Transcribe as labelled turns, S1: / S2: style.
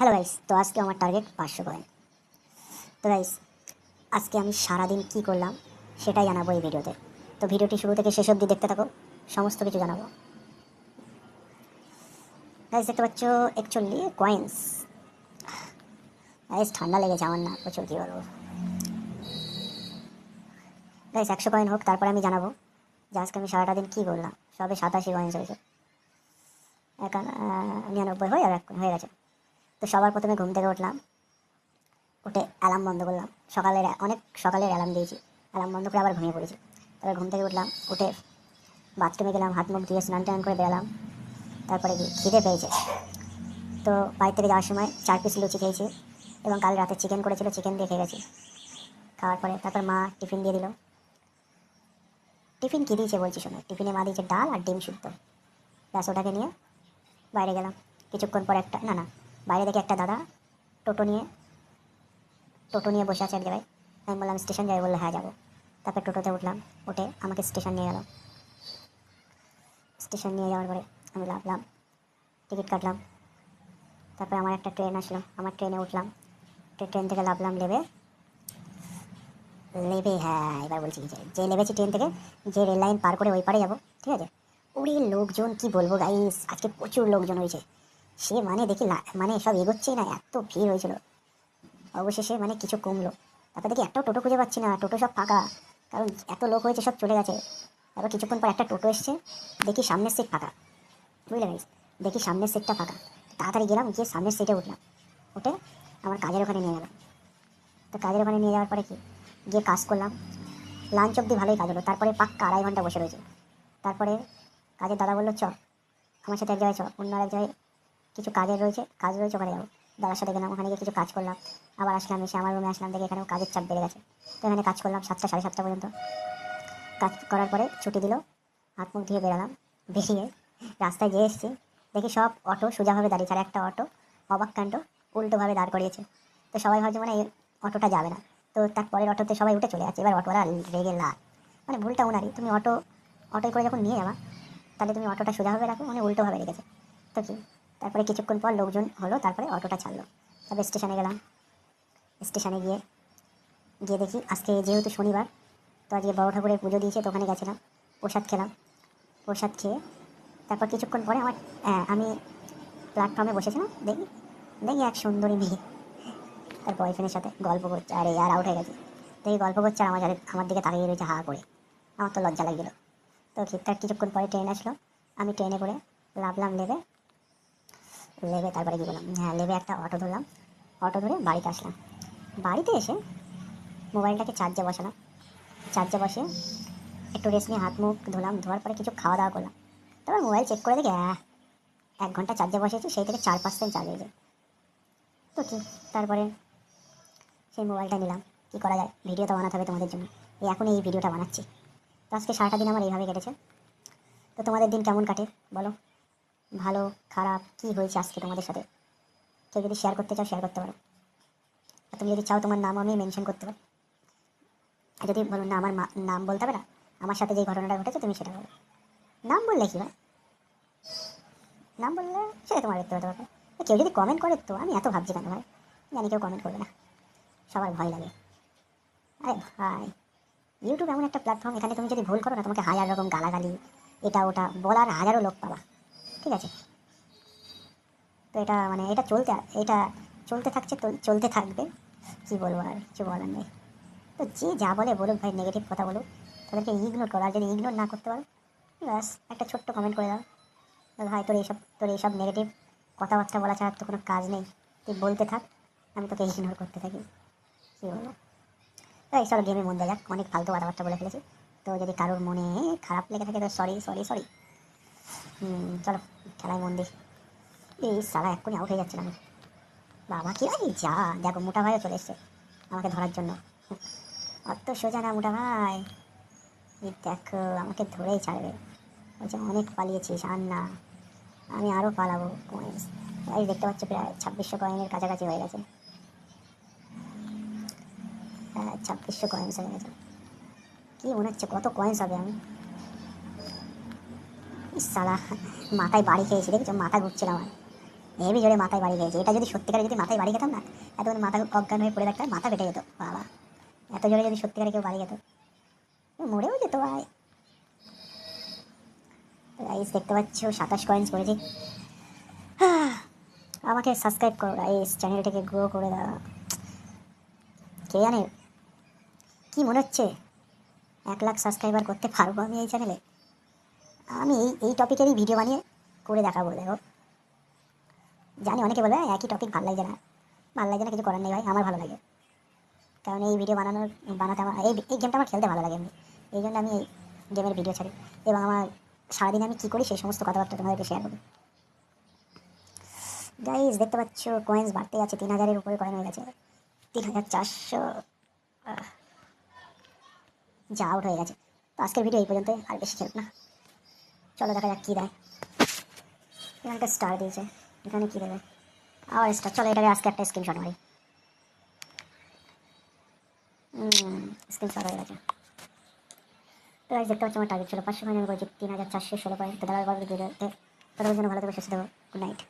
S1: Hello guys তো আজকে আমার টার্গেট পাঁচশো কয়েন তো গাইস আজকে আমি সারাদিন কি করলাম সেটাই জানাব এই ভিডিওতে তো। ভিডিওটি শুরু থেকে শেষ অবধি দেখতে থাকো, সমস্ত কিছু জানাব। গাইস দেখতে পাচ্ছ একচল্লি কয়েন্স গাইস ঠান্ডা লেগেছে আমার না, প্রচুর, কী বলব। গাইস একশো কয়েন হোক, তারপরে আমি জানাব যে আজকে আমি সারাটা দিন কী করলাম। সবে সাতাশি কয়েন্স হয়েছে। এখন নিরানব্বই হয়ে আর এক হয়ে গেছে। তো সবার প্রথমে ঘুম থেকে উঠলাম। উঠে অ্যালার্ম বন্ধ করলাম। সকালের, অনেক সকালের অ্যালার্ম দিয়েছি। অ্যালার্ম বন্ধ করে আবার ঘুমিয়ে পড়েছি। তারপর ঘুম থেকে উঠলাম, উঠে বাথরুমে গেলাম, হাত মুখ ধুয়ে স্নান টান করে বেরালাম। তারপরে কি খিদে পেয়েছে। তো বাড়ি থেকে যাওয়ার সময় চার পিস লুচি খেয়েছি এবং কাল রাতে চিকেন করেছিল চিকেন দিয়ে খেয়ে গেছি। খাওয়ার পরে তারপর মা টিফিন দিয়ে দিল। টিফিন কী দিয়েছে বলছি শোনো? টিফিনে মা দিয়েছে ডাল আর ডিম সিদ্ধ। ব্যাস ওটাকে নিয়ে বাইরে গেলাম। কিছুক্ষণ পর একটা, না না বাইরে থেকে একটা দাদা টোটো নিয়ে টোটো নিয়ে বসে আছে এক জায়গায়। আমি বললাম, স্টেশন যাই বললে হ্যাঁ যাব। তারপর টোটোতে উঠলাম, উঠে আমাকে স্টেশন নিয়ে গেল। স্টেশন নিয়ে যাওয়ার পরে আমি লাভলাম টিকিট কাটলাম। তারপরে আমার একটা ট্রেন আসলো, আমার ট্রেনে উঠলাম। ট্রেন থেকে লাভলাম লেবে। লেবে হ্যাঁ এবার বলছি যে যে লেবেছি ট্রেন থেকে, যে রেল লাইন পার করে ওই পারে যাব, ঠিক আছে? ওরে লোকজন, কি বলব গাইস আজকে প্রচুর লোকজন হয়েছে। সে মানে দেখি মানে সব এগোচ্ছেই না, এত ভিড় হয়েছিল। অবশেষে মানে কিছু কমলো। তারপর দেখি একটাও টোটো খুঁজে পাচ্ছি না, টোটো সব ফাঁকা। কারণ এত লোক হয়েছে, সব চলে গেছে। তারপর কিছুক্ষণ পর একটা টোটো এসছে, দেখি সামনের সিট ফাঁকা। বুঝলে গাইস দেখি সামনের সিটটা ফাঁকা। তাড়াতাড়ি গেলাম, গিয়ে সামনের সিটে উঠলাম। উঠে আমার কাজের ওখানে নিয়ে গেলাম। তো কাজের ওখানে নিয়ে যাওয়ার পরে কি? গিয়ে কাজ করলাম। লাঞ্চ অবধি ভালোই কাজ হলো। তারপরে পাক্কা আড়াই ঘণ্টা বসে রয়েছে। তারপরে কাজের দাদা বলল, চ, আমার সাথে এক জায়গায় চ। অন্য এক জায়গায় কিছু কাজের রয়েছে, কাজ রয়েছে ওখানে যাব দাদার সাথে গেলাম, ওখানে গিয়ে কিছু কাজ করলাম। আবার আসলাম এসে আমার রুমে আসলাম, দেখে এখানেও কাজের চাপ বেড়ে গেছে। তো এখানে কাজ করলাম সাতটা, সাড়ে সাতটা পর্যন্ত। কাজ করার পরে ছুটি দিল, হাত মুখ ধুয়ে বেরালাম, বেরিয়ে রাস্তায় গিয়ে এসেছি। দেখি সব অটো সোজাভাবে দাঁড়িয়েছে আর একটা অটো, অবাক কাণ্ড উল্টোভাবে দাঁড় করিয়েছে। তো সবাই ভাবছে মানে এই অটোটা যাবে না। তো তার পরের অটোতে সবাই উঠে চলে যাচ্ছে। এবার অটোরা রেগে লাল। মানে ভুলটা ওনারই। তুমি অটো, অটোয় করে যখন নিয়ে যাবা, তাহলে তুমি অটোটা সোজাভাবে রাখো মানে উল্টোভাবে রেখেছে। তো কি? তারপরে কিছুক্ষণ পর লোকজন হলো তারপরে অটোটা ছাড়লো। তারপরে স্টেশনে গেলাম। স্টেশনে গিয়ে গিয়ে দেখি আজকে যেহেতু শনিবার তো আজকে বড় ঠাকুরের পুজো দিয়েছে তো ওখানে গেছিলাম প্রসাদ খেলাম। প্রসাদ খেয়ে তারপর কিছুক্ষণ পরে আমার হ্যাঁ, আমি প্ল্যাটফর্মে বসেছিলাম দেখি দেখি এক সুন্দরী মেয়ে তার বয়ফ্রেন্ডের সাথে গল্প করছে। আরে আর আউট হয়ে গেছে। দেখি গল্প করছে আর আমার আমার দিকে তাকিয়ে রয়েছে হা করে। আমার তো লজ্জা লাগছিল। তো ঠিক তার কিছুক্ষণ পরে ট্রেন আসলো। আমি ট্রেনে করে লাভলাম লেবে লেবে, তারপরে কী করলাম? হ্যাঁ লেবে একটা অটো ধরলাম। অটো ধরে বাড়িতে আসলাম। বাড়িতে এসে মোবাইলটাকে চার্জে বসালাম। চার্জে বসে একটু রেস্ট নিয়ে হাত মুখ ধুলাম, ধোয়ার পরে কিছু খাওয়া দাওয়া করলাম। তারপর মোবাইল চেক করে দেখি হ্যাঁ এক ঘণ্টা চার্জে বসেছি, সেই থেকে চার পার্সেন্ট চার্জ হয়েছে। তো কি? তারপরে সেই মোবাইলটা নিলাম। কী করা যায়? ভিডিও তো বানাতে হবে তোমাদের জন্য। এই এখন এই ভিডিওটা বানাচ্ছি। তো আজকে সারাটা দিন আমার এইভাবে কেটেছে। তো তোমাদের দিন কেমন কাটে? বলো। ভালো, খারাপ, কী হয়েছে আজকে তোমাদের সাথে? কেউ যদি শেয়ার করতে চাও শেয়ার করতে পারো। আর তুমি যদি চাও তোমার নাম আমি মেনশন করতে পারো। আর যদি বলো না, আমার নাম বলতে হবে না, আমার সাথে যে ঘটনাটা ঘটেছে, তুমি সেটা বলো। নাম বললে কি হয়? নাম বললে সেটা তোমার দেখতে পারবে কেউ যদি কমেন্ট করে, তো আমি এত ভাবছি কেন ভাই? জানি কেউ কমেন্ট করবে না। সবার ভয় লাগে। আরে ভাই ইউটিউব এমন একটা প্ল্যাটফর্ম এখানে তুমি যদি ভুল করো না, তোমাকে হাজার রকম গালাগালি, এটা ওটা বলার হাজারো লোক পাবা। ঠিক আছে। তো এটা মানে এটা চলতে এটা চলতে থাকছে তো, চলতে থাকবে। কি বলব আর কিছু বলার নেই। তো যে যা বলে বলুক ভাই নেগেটিভ কথা বলুক, তাদেরকে ইগনোর করো। আর যদি ইগনোর না করতে পারো, ব্যাস, একটা ছোট্ট কমেন্ট করে দাও। ভাই, তোর এইসব তোর এইসব নেগেটিভ কথাবার্তা বলা ছাড়া তো কোনো কাজ নেই। তুই বলতে থাক, আমি তোকে ইগনোর করতে থাকি। কী বলব? এই চলো গেমে মন দেওয়া যাক। অনেক ফালতু কথাবার্তা বলে ফেলেছি। তো যদি কারোর মনে খারাপ লেগে থাকে, তো সরি সরি সরি চলো, খেলায় মন দিই এই সালা এক্ষুনি আউট হয়ে যাচ্ছিলাম বাবা কি ভাই যা, দেখো মোটা ভাইও চলে এসছে আমাকে ধরার জন্য। অত সোজা না মোটা ভাই। দেখো, আমাকে ধরেই ছাড়বে। বলছে অনেক পালিয়েছিস, আর না, আমি আরও পালাবো। কয়েন্স এই দেখতে পাচ্ছ প্রায় ছাব্বিশশো কয়েনের কাছাকাছি হয়ে গেছে। হ্যাঁ ছাব্বিশশো কয়েন্স হয়ে গেছে কী মনে হচ্ছে, কত কয়েন্স হবে আমি? সালা, মাথায় বাড়ি খেয়েছি, দেখেছ? মাথা ঘুরছিল আমার। হেভি জোরে মাথায় বাড়ি খেয়েছি। এটা যদি সত্যিকারে যদি মাথায় বাড়ি খেতাম না এতক্ষণ মাথা অজ্ঞান হয়ে পড়ে থাকতাম, মাথা বেটে যেত, বাবা। এত জোরে যদি সত্যিকারে কেউ বাড়ি যেত মরেও যেত, ভাই। গাইস দেখতে পাচ্ছ, সাতাশ কয়েন্স করেছি। আমাকে সাবস্ক্রাইব করো গাইস চ্যানেলটাকে গ্রো করে দাও। কে জানে? কি মনে হচ্ছে? এক লাখ সাবস্ক্রাইবার করতে পারব আমি এই চ্যানেলে আমি এই টপিকেরই ভিডিও বানিয়ে করে দেখাবো দেখো। জানি অনেকে বলবে "হ্যাঁ, একই টপিক ভালো লাগছে না। ভালো লাগছে না কিছু করার নেই ভাই আমার ভালো লাগে। কারণ এই ভিডিও বানানোর বানাতে আমার এই এই গেমটা আমার খেলতে ভালো লাগে এমনি। এই জন্য আমি এই গেমের ভিডিও ছাড়ি। এবং আমার সারাদিন আমি কী করি সেই সমস্ত কথাবার্তা তোমাদেরকে শেয়ার করি গাইজ দেখতে পাচ্ছ কয়েন্স বাড়তে আছে তিন হাজারের উপরে কয়েন হয়ে গেছে। তিন হাজার চারশো যা আউট হয়ে গেছে। তো আজকের ভিডিও এই পর্যন্ত আর বেশি খেলব না। চলো দেখা যাক কী দেয়। এখানে একটা স্টার দিয়েছে। এখানে কী দেবে? আবার স্টার চলো এটাকে আজকে একটা স্ক্রিনশট মারি। স্ক্রিনশট হয়ে গেছে। তো গাইজ দেখতে পাচ্ছি আমার টার্গেট ছিল পাঁচশো পয়েন্ট আমি তিন হাজার চারশো ষোলো পয়েন্ট তো ততক্ষণ জন্য ভালো থেকে শেষ দেবো। Good night